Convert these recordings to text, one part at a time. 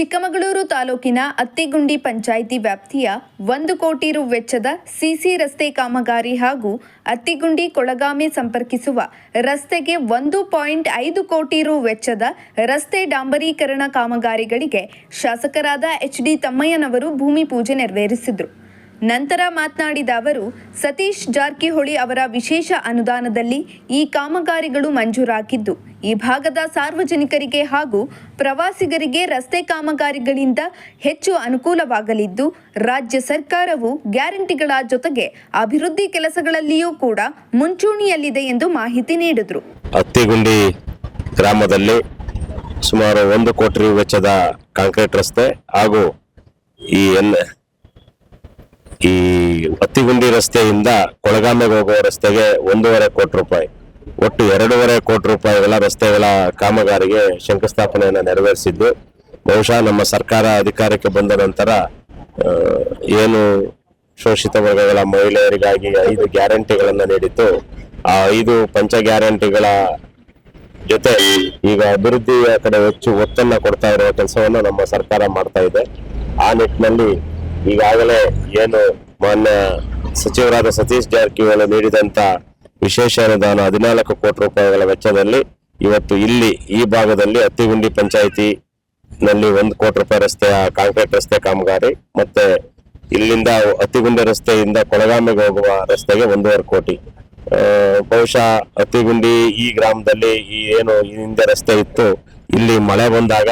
ಚಿಕ್ಕಮಗಳೂರು ತಾಲೂಕಿನ ಅತ್ತಿಗುಂಡಿ ಪಂಚಾಯಿತಿ ವ್ಯಾಪ್ತಿಯ ಒಂದು ಕೋಟಿ ರು ವೆಚ್ಚದ ಸಿಸಿ ರಸ್ತೆ ಕಾಮಗಾರಿ ಹಾಗೂ ಅತ್ತಿಗುಂಡಿ ಕೊಳಗಾಮೆ ಸಂಪರ್ಕಿಸುವ ರಸ್ತೆಗೆ ಒಂದು ಪಾಯಿಂಟ್ ಐದು ಕೋಟಿ ರು ವೆಚ್ಚದ ರಸ್ತೆ ಡಾಂಬರೀಕರಣ ಕಾಮಗಾರಿಗಳಿಗೆ ಶಾಸಕರಾದ ಎಚ್ ಡಿ ತಮ್ಮಯ್ಯನವರು ಭೂಮಿ ಪೂಜೆ ನೆರವೇರಿಸಿದರು. ನಂತರ ಮಾತನಾಡಿದ ಅವರು, ಸತೀಶ್ ಜಾರಕಿಹೊಳಿ ಅವರ ವಿಶೇಷ ಅನುದಾನದಲ್ಲಿ ಈ ಕಾಮಗಾರಿಗಳು ಮಂಜೂರಾಗಿದ್ದು, ಈ ಭಾಗದ ಸಾರ್ವಜನಿಕರಿಗೆ ಹಾಗೂ ಪ್ರವಾಸಿಗರಿಗೆ ರಸ್ತೆ ಕಾಮಗಾರಿಗಳಿಂದ ಹೆಚ್ಚು ಅನುಕೂಲವಾಗಲಿದ್ದು, ರಾಜ್ಯ ಸರ್ಕಾರವು ಗ್ಯಾರಂಟಿಗಳ ಜೊತೆಗೆ ಅಭಿವೃದ್ಧಿ ಕೆಲಸಗಳಲ್ಲಿಯೂ ಕೂಡ ಮುಂಚೂಣಿಯಲ್ಲಿದೆ ಎಂದು ಮಾಹಿತಿ ನೀಡಿದರು. ಅತ್ತಿಗುಂಡಿ ಗ್ರಾಮದಲ್ಲಿ ಸುಮಾರು ಒಂದು ಕೋಟಿ ವೆಚ್ಚದ ಕಾಂಕ್ರೀಟ್ ರಸ್ತೆ ಹಾಗೂ ಈ ಎನ್ ಈ ಹತ್ತಿಗುಂಡಿ ರಸ್ತೆಯಿಂದ ಕೊಳಗಾಮೆಗೆ ಹೋಗುವ ರಸ್ತೆಗೆ ಒಂದೂವರೆ ಕೋಟಿ ರೂಪಾಯಿ. ಒಟ್ಟು ಎರಡೂವರೆ ಕೋಟಿ ರೂಪಾಯಿಗಳ ರಸ್ತೆಗಳ ಕಾಮಗಾರಿಗೆ ಶಂಕುಸ್ಥಾಪನೆಯನ್ನು ನೆರವೇರಿಸಿದ್ದು, ಬಹುಶಃ ನಮ್ಮ ಸರ್ಕಾರ ಅಧಿಕಾರಕ್ಕೆ ಬಂದ ನಂತರ ಏನು ಶೋಷಿತ ವರ್ಗಗಳ ಮಹಿಳೆಯರಿಗಾಗಿ ಐದು ಗ್ಯಾರಂಟಿಗಳನ್ನು ನೀಡಿತ್ತು. ಆ ಐದು ಪಂಚ ಗ್ಯಾರಂಟಿಗಳ ಜೊತೆ ಈಗ ಅಭಿವೃದ್ಧಿಯ ಕಡೆ ಹೆಚ್ಚು ಒತ್ತನ್ನು ಕೊಡ್ತಾ ಇರುವ ಕೆಲಸವನ್ನು ನಮ್ಮ ಸರ್ಕಾರ ಮಾಡ್ತಾ ಇದೆ. ಆ ನಿಟ್ಟಿನಲ್ಲಿ ಈಗಾಗಲೇ ಏನು ಮಾನ್ಯ ಸಚಿವರಾದ ಸತೀಶ್ ಜಾರಕಿಹೊಳಿ ನೀಡಿದಂತ ವಿಶೇಷ ಅನುದಾನ ಹದಿನಾಲ್ಕು ಕೋಟಿ ರೂಪಾಯಿಗಳ ವೆಚ್ಚದಲ್ಲಿ ಇವತ್ತು ಇಲ್ಲಿ ಈ ಭಾಗದಲ್ಲಿ ಅತ್ತಿಗುಂಡಿ ಪಂಚಾಯಿತಿ ನಲ್ಲಿ ಒಂದು ಕೋಟಿ ರೂಪಾಯಿ ರಸ್ತೆಯ ಕಾಂಕ್ರೀಟ್ ರಸ್ತೆ ಕಾಮಗಾರಿ ಮತ್ತೆ ಇಲ್ಲಿಂದ ಅತ್ತಿಗುಂಡಿ ರಸ್ತೆಯಿಂದ ಕೊಳಗಾಮಿಗೆ ಹೋಗುವ ರಸ್ತೆಗೆ ಒಂದೂವರೆ ಕೋಟಿ. ಬಹುಶಃ ಅತ್ತಿಗುಂಡಿ ಈ ಗ್ರಾಮದಲ್ಲಿ ಈ ಏನು ಹಿಂದೆ ರಸ್ತೆ ಇತ್ತು, ಇಲ್ಲಿ ಮಳೆ ಬಂದಾಗ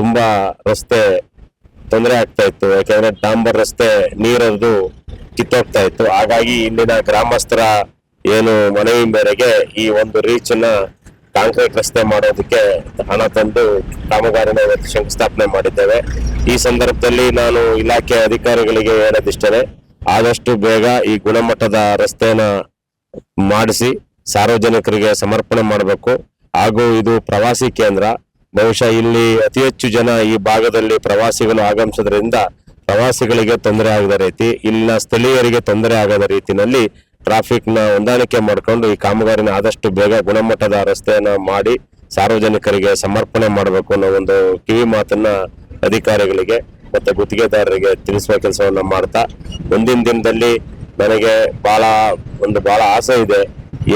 ತುಂಬಾ ರಸ್ತೆ ತೊಂದರೆ ಆಗ್ತಾ ಇತ್ತು. ಯಾಕೆಂದ್ರೆ ಡಾಂಬರ್ ರಸ್ತೆ ನೀರದು ಕಿತ್ತೋಗ್ತಾ ಇತ್ತು ಹಾಗಾಗಿ ಇಲ್ಲಿನ ಗ್ರಾಮಸ್ಥರ ಏನು ಮನವಿ ಮೇರೆಗೆ ಈ ಒಂದು ರೀಚ್ ಅನ್ನ ಕಾಂಕ್ರೀಟ್ ರಸ್ತೆ ಮಾಡೋದಕ್ಕೆ ಹಣ ತಂದು ಕಾಮಗಾರಿನ ಇವತ್ತು ಶಂಕುಸ್ಥಾಪನೆ ಮಾಡಿದ್ದೇವೆ. ಈ ಸಂದರ್ಭದಲ್ಲಿ ನಾನು ಇಲಾಖೆ ಅಧಿಕಾರಿಗಳಿಗೆ ಹೇಳೋದಿಷ್ಟೇ ಆದಷ್ಟು ಬೇಗ ಈ ಗುಣಮಟ್ಟದ ರಸ್ತೆನ ಮಾಡಿಸಿ ಸಾರ್ವಜನಿಕರಿಗೆ ಸಮರ್ಪಣೆ ಮಾಡಬೇಕು. ಹಾಗೂ ಇದು ಪ್ರವಾಸಿ ಕೇಂದ್ರ. ಬಹುಶಃ ಇಲ್ಲಿ ಅತಿ ಹೆಚ್ಚು ಜನ ಈ ಭಾಗದಲ್ಲಿ ಪ್ರವಾಸಿಗಳು ಆಗಮಿಸೋದ್ರಿಂದ ಪ್ರವಾಸಿಗಳಿಗೆ ತೊಂದರೆ ಆಗದ ರೀತಿ ಇಲ್ಲ ಸ್ಥಳೀಯರಿಗೆ ತೊಂದರೆ ಆಗದ ರೀತಿನಲ್ಲಿ ಟ್ರಾಫಿಕ್ನ ಹೊಂದಾಣಿಕೆ ಮಾಡಿಕೊಂಡು ಈ ಕಾಮಗಾರಿನ ಆದಷ್ಟು ಬೇಗ ಗುಣಮಟ್ಟದ ರಸ್ತೆಯನ್ನ ಮಾಡಿ ಸಾರ್ವಜನಿಕರಿಗೆ ಸಮರ್ಪಣೆ ಮಾಡಬೇಕು ಅನ್ನೋ ಒಂದು ಕಿವಿ ಮಾತನ್ನ ಅಧಿಕಾರಿಗಳಿಗೆ ಮತ್ತೆ ಗುತ್ತಿಗೆದಾರರಿಗೆ ತಿಳಿಸುವ ಕೆಲಸವನ್ನು ಮಾಡ್ತಾ, ಮುಂದಿನ ದಿನದಲ್ಲಿ ನನಗೆ ಬಹಳ ಒಂದು ಬಹಳ ಆಸೆ ಇದೆ.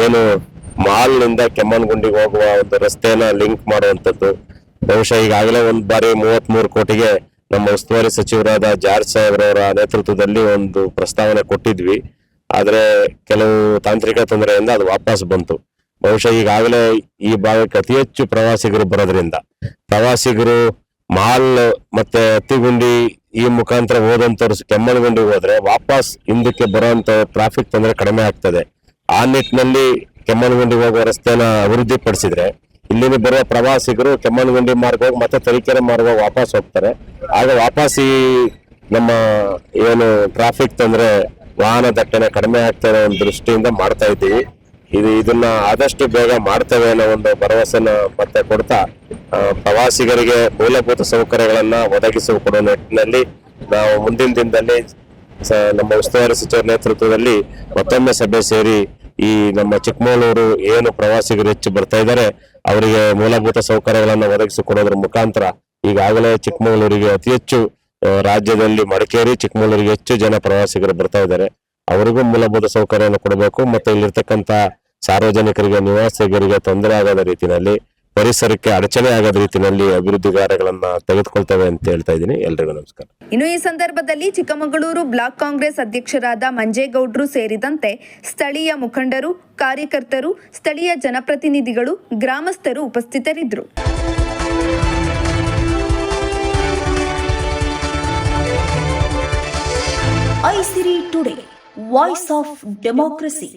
ಏನು ಮಾಲ್ನಿಂದ ಕೆಮ್ಮನ್ಗುಂಡಿಗೆ ಹೋಗುವ ಒಂದು ರಸ್ತೆನ ಲಿಂಕ್ ಮಾಡುವಂಥದ್ದು. ಬಹುಶಃ ಈಗಾಗಲೇ ಒಂದು ಬಾರಿ ಮೂವತ್ತ್ ಮೂರು ಕೋಟಿಗೆ ನಮ್ಮ ಉಸ್ತುವಾರಿ ಸಚಿವರಾದ ಜಾರ್ಜ್ ಸಾಹೇಬ್ರವರ ನೇತೃತ್ವದಲ್ಲಿ ಒಂದು ಪ್ರಸ್ತಾವನೆ ಕೊಟ್ಟಿದ್ವಿ. ಆದರೆ ಕೆಲವು ತಾಂತ್ರಿಕ ತೊಂದರೆಯಿಂದ ಅದು ವಾಪಸ್ ಬಂತು. ಬಹುಶಃ ಈಗಾಗಲೇ ಈ ಭಾಗಕ್ಕೆ ಅತಿ ಹೆಚ್ಚು ಪ್ರವಾಸಿಗರು ಬರೋದ್ರಿಂದ. ಪ್ರವಾಸಿಗರು ಮಾಲ್ ಮತ್ತೆ ಹತ್ತಿಗುಂಡಿ ಈ ಮುಖಾಂತರ ಹೋದಂತವ್ರು ಕೆಮ್ಮನಗುಂಡಿಗೆ ಹೋದ್ರೆ ವಾಪಸ್ ಹಿಂದಕ್ಕೆ ಬರುವಂತ ಟ್ರಾಫಿಕ್ ತೊಂದರೆ ಕಡಿಮೆ ಆಗ್ತದೆ. ಆ ನಿಟ್ಟಿನಲ್ಲಿ ಕೆಮ್ಮನಗುಂಡಿಗೆ ಹೋಗುವ ರಸ್ತೆನ ಅಭಿವೃದ್ಧಿ ಪಡಿಸಿದ್ರೆ ಇಲ್ಲಿನ ಬರುವ ಪ್ರವಾಸಿಗರು ಕೆಮ್ಮನಗುಂಡಿ ಮಾರ್ಗ ಹೋಗಿ ಮತ್ತೆ ತರೀಕೆರೆ ಮಾರ್ಗ ವಾಪಸ್ ಹೋಗ್ತಾರೆ. ಆಗ ವಾಪಸ್ ನಮ್ಮ ಏನು ಟ್ರಾಫಿಕ್ ತಂದ್ರೆ ವಾಹನ ದಟ್ಟಣೆ ಕಡಿಮೆ ಆಗ್ತಾ ಅನ್ನೋ ದೃಷ್ಟಿಯಿಂದ ಮಾಡ್ತಾ ಇದ್ದೀವಿ. ಇದು ಇದನ್ನ ಆದಷ್ಟು ಬೇಗ ಮಾಡ್ತೇವೆ ಅನ್ನೋ ಒಂದು ಭರವಸೆನ ಮತ್ತೆ ಕೊಡ್ತಾ ಪ್ರವಾಸಿಗರಿಗೆ ಮೂಲಭೂತ ಸೌಕರ್ಯಗಳನ್ನ ಒದಗಿಸುವ ಕೊಡೋ ನಿಟ್ಟಿನಲ್ಲಿ ನಾವು ಮುಂದಿನ ದಿನದಲ್ಲಿ ನಮ್ಮ ಉಸ್ತುವಾರಿ ಸಚಿವರ ನೇತೃತ್ವದಲ್ಲಿ ಮತ್ತೊಮ್ಮೆ ಸಭೆ ಸೇರಿ ಈ ನಮ್ಮ ಚಿಕ್ಕಮಗಳೂರು ಏನು ಪ್ರವಾಸಿಗರು ಹೆಚ್ಚು ಬರ್ತಾ ಇದ್ದಾರೆ, ಅವರಿಗೆ ಮೂಲಭೂತ ಸೌಕರ್ಯಗಳನ್ನು ಒದಗಿಸಿ ಕೊಡೋದ್ರ ಮುಖಾಂತರ ಈಗಾಗಲೇ ಚಿಕ್ಕಮಗಳೂರಿಗೆ ಅತಿ ಹೆಚ್ಚು ರಾಜ್ಯದಲ್ಲಿ ಮಡಿಕೇರಿ, ಚಿಕ್ಕಮಗಳೂರಿಗೆ ಹೆಚ್ಚು ಜನ ಪ್ರವಾಸಿಗರು ಬರ್ತಾ ಇದ್ದಾರೆ. ಅವರಿಗೂ ಮೂಲಭೂತ ಸೌಕರ್ಯವನ್ನು ಕೊಡಬೇಕು. ಮತ್ತು ಇಲ್ಲಿರ್ತಕ್ಕಂಥ ಸಾರ್ವಜನಿಕರಿಗೆ, ನಿವಾಸಿಗರಿಗೆ ತೊಂದರೆ ಆಗದ ರೀತಿಯಲ್ಲಿ ಪರಿಸರಕ್ಕೆ ಅಡಚಣೆ ಆಗದ ರೀತಿಯಲ್ಲಿ ಅಭಿವೃದ್ಧಿ ಕಾರ್ಯಗಳನ್ನ ತೆಗೆದುಕೊಳ್ತೇವೆ ಅಂತ ಹೇಳ್ತಾ ಇದ್ದೀನಿ. ಎಲ್ರಿಗೂ ನಮಸ್ಕಾರ. ಇನ್ನು ಈ ಸಂದರ್ಭದಲ್ಲಿ ಚಿಕ್ಕಮಗಳೂರು ಬ್ಲಾಕ್ ಕಾಂಗ್ರೆಸ್ ಅಧ್ಯಕ್ಷರಾದ ಮಂಜೇಗೌಡ್ರು ಸೇರಿದಂತೆ ಸ್ಥಳೀಯ ಮುಖಂಡರು ಕಾರ್ಯಕರ್ತರು ಸ್ಥಳೀಯ ಜನಪ್ರತಿನಿಧಿಗಳು ಗ್ರಾಮಸ್ಥರು ಉಪಸ್ಥಿತರಿದ್ದರು. Aisiri today voice of democracy.